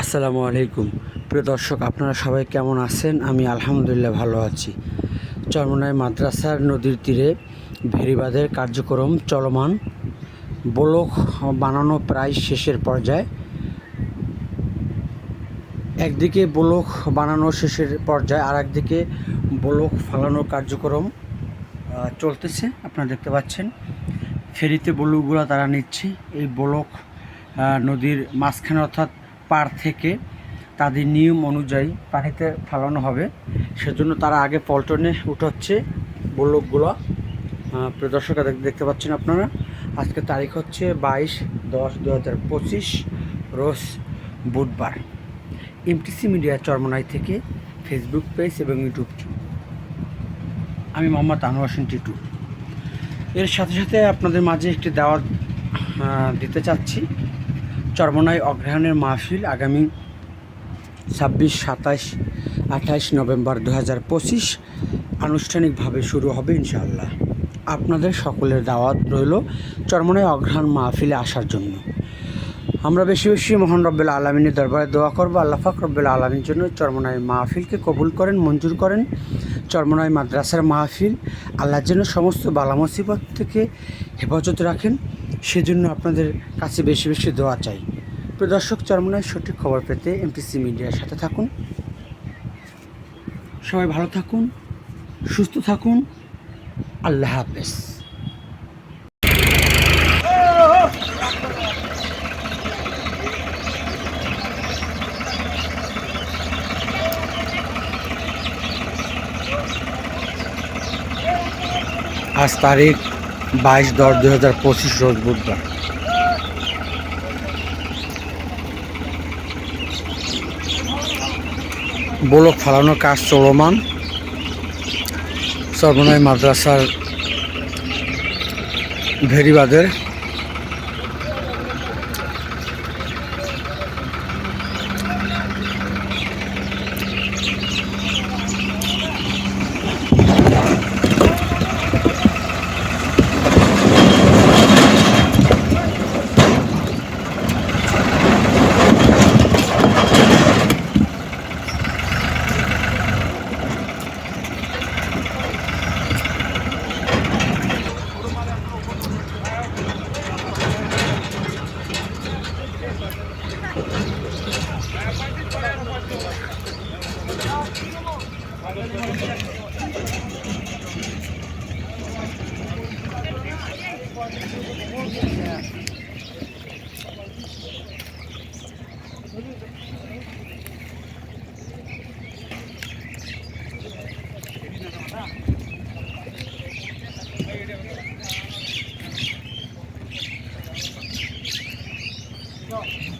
আসসালামু আলাইকুম। প্রিয় দর্শক, আপনারা সবাই কেমন আছেন? আমি আলহামদুলিল্লাহ ভালো আছি। চরমনায় মাদ্রাসার নদীর তীরে ভেরিবাদের কার্যক্রম চলমান। বোলক বানানো প্রায় শেষের পর্যায়ে। একদিকে বোলক বানানো শেষের পর্যায়ে আর একদিকে বোলক ফালানোর কার্যক্রম চলতেছে। আপনারা দেখতে পাচ্ছেন, ফেরিতে বলুগুলো তারা নিচ্ছে। এই বলক নদীর মাঝখানে অর্থাৎ পার থেকে তাদের নিয়ম অনুযায়ী পানিতে ফালানো হবে। সেজন্য তারা আগে পল্টনে উঠাচ্ছে বলকগুলো। দর্শক, দেখ- দেখতে পাচ্ছেন আপনারা? আজকে তারিখ হচ্ছে বাইশ দশ দু হাজার পঁচিশ, রোজ বুধবার। এমটিসি মিডিয়া চরমনাই থেকে ফেসবুক পেজ এবং ইউটিউব আমি মোহাম্মদ আনোয়ার টিটু। এর সাথে সাথে আপনাদের মাঝে একটি দাওয়াত দিতে চাচ্ছি। চরমনাই অগ্রহায়ণের মাহফিল আগামী ছাব্বিশ, সাতাশ আঠাইশ নভেম্বর দু হাজার পঁচিশ আনুষ্ঠানিকভাবে শুরু হবে ইনশাআল্লাহ। আপনাদের সকলের দাওয়াত রইল চরমনাই অগ্রহায়ণ মাহফিলে আসার জন্য। আমরা বেশি বেশি মোহন রব্বুল আলমিনের দরবারে দোয়া করব আল্লাহাক রব্বুল আলমীর জন্য চরমনাই মাহফিলকে কবুল করেন, মঞ্জুর করেন। চরমনাই মাদ্রাসার মাহফিল আল্লাহর জন্য সমস্ত বালা মুসিবত থেকে হেফাজত রাখেন। সেজন্য আপনাদের কাছে বেশি বেশি দোয়া চাই। প্রিয় দর্শক, চরমনায় সঠিক খবর পেতে এমপিসি মিডিয়ার সাথে থাকুন। সবাই ভালো থাকুন, সুস্থ থাকুন। আল্লাহ হাফেজ। আজ তারিখ বাইশ দশ দুই হাজার পঁচিশ রোজ বুধবার। বোলক ফালানোর কাজ চলমান। সর্বনয় মাদ্রাসার ভেরিবাদের No.